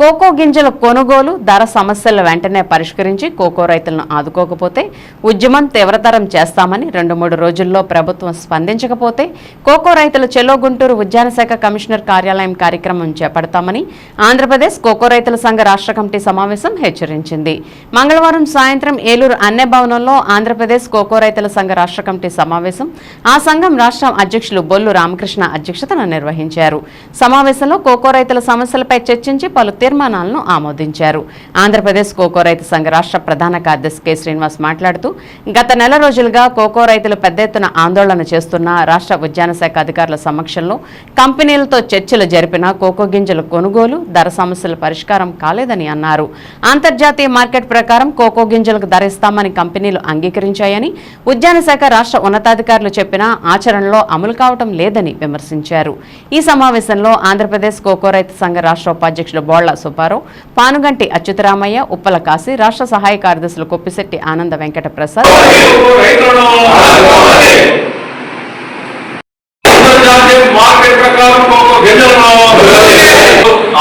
Cocoa గింజల కొనుగోలు ధర సమస్యలు వెంటనే పరిష్కరించి కోకో రైతులను ఆదుకోకపోతే ఉద్యమం తీవ్రతరం చేస్తామని రెండు మూడు రోజుల్లో ప్రభుత్వం స్పందించకపోతే కోకో రైతుల చెలో గుంటూరు ఉద్యాన శాఖ కమిషనర్ కార్యాలయం కార్యక్రమం చేపడతామని ఆంధ్రప్రదేశ్ కోకో రైతుల సంఘ రాష్ట్ర కమిటీ సమావేశం హెచ్చరించింది. మంగళవారం సాయంత్రం ఏలూరు అన్నె భవనంలో ఆంధ్రప్రదేశ్ కోకో రైతుల సంఘ రాష్ట్ర కమిటీ సమావేశం ఆ సంఘం రాష్ట్ర అధ్యక్షులు బొల్లు రామకృష్ణ అధ్యక్షతన నిర్వహించారు. సమావేశంలో కోకో రైతుల సమస్యలపై చర్చించి పలు తీర్మానాలను ఆమోదించారు. ఆంధ్రప్రదేశ్ కోకో రైతు సంఘ రాష్ట్ర ప్రధాన కార్యదర్శి కె. శ్రీనివాస్ మాట్లాడుతూ గత నెల రోజులుగా కోకో రైతులు పెద్ద ఎత్తున ఆందోళన చేస్తున్న రాష్ట్ర ఉద్యాన శాఖ అధికారుల సమక్షంలో కంపెనీలతో చర్చలు జరిపిన కోకో గింజల కొనుగోలు ధర సమస్యల పరిష్కారం కాలేదని అన్నారు. అంతర్జాతీయ మార్కెట్ ప్రకారం కోకో గింజలకు ధర ఇస్తామని కంపెనీలు అంగీకరించాయని ఉద్యాన శాఖ రాష్ట్ర ఉన్నతాధికారులు చెప్పినా ఆచరణలో అమలు కావటం లేదని విమర్శించారు. ఈ సమావేశంలో ఆంధ్రప్రదేశ్ కోకో రైతు సంఘ రాష్ట్ర ఉపాధ్యక్షుడు బోళ్ళ సుబ్బారావు పానుగంటి అచ్యుతరామయ్య ఉప్పల కాశీ రాష్ట్ర సహాయ కార్యదర్శులు కొప్పిశెట్టి ఆనంద వెంకట ప్రసాద్.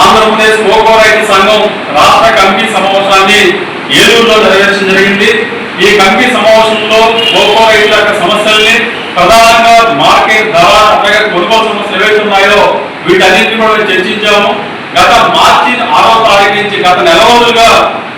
ఆంధ్రప్రదేశ్ కోకో రైతు సంఘం రాష్ట్ర కమిటీ సమావేశాన్ని ఏలూరులో నిర్వహించడం జరిగింది. ఈ కమిటీ సమావేశంలో కోకో రైతుల యొక్క సమస్యల్ని ప్రధానంగా మార్కెట్ ధర అలాగే కొనుగోలు సమస్యలు ఏవైతే ఉన్నాయో వీటన్నింటినీ కూడా చర్చించాము. గత మార్చి ఆరో తారీఖు నుంచి గత నెల రోజులుగా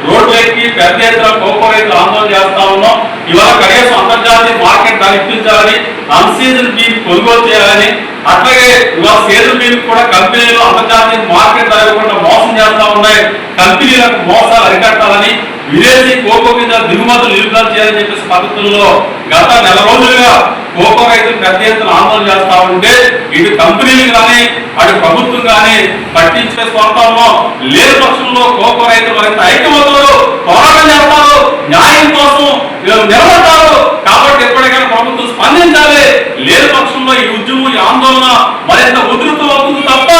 రోడ్డు పెద్ద ఎత్తున కోకో రైతులు ఆందోళన చేస్తా ఉన్నాం. ఇవాళ కనీసం అంతర్జాతీయ మార్కెట్ ధర ఇప్పించాలని అన్సీజన్ బీఫ్ కొనుగోలు చేయాలని అట్లాగే ఇవాళ సీజన్ బీఫ్ కూడా కంపెనీలు అంతర్జాతీయ మార్కెట్ ధర మోసం చేస్తా ఉన్నాయి. కంపెనీలకు మోసాలు అరికట్టాలని విదేశీ కోకో మీద దిగుమతులు నిలుపుదల చేయాలని చెప్పేసి పద్ధతుల్లో గత నెల రోజులుగా కోకో రైతులు పెద్ద ఎత్తున ఆందోళన చేస్తా ఉంటే ఇటు కంపెనీలు కానీ అటు ప్రభుత్వం కానీ పట్టించే స్వంతంలో లేని పక్షంలో కోకో రైతులు మరింత ఐక్యమవుతారు పోరాటం చేస్తారు న్యాయం కోసం నిలబడతారు. కాబట్టి ఎప్పటికైనా ప్రభుత్వం స్పందించాలి. లేని పక్షంలో ఈ ఉద్యమం ఈ ఆందోళన మరింత ఉధృతం అవుతుంది తప్ప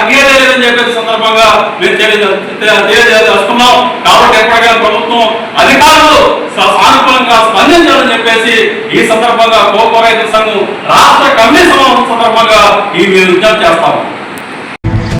తగ్గేదే చెప్పేసి సందర్భంగా మేము తెలియజేస్తున్నాం కాబట్టి ఎప్పటికైనా ప్రభుత్వం అధికారులు సానుకూలంగా స్పందించాలని చెప్పేసి ఈ సందర్భంగా కోకో రైతు సంఘం రాష్ట్ర కమిటీ సమావేశం సందర్భంగా ఈ మీరు విజ్ఞప్తి చేస్తాము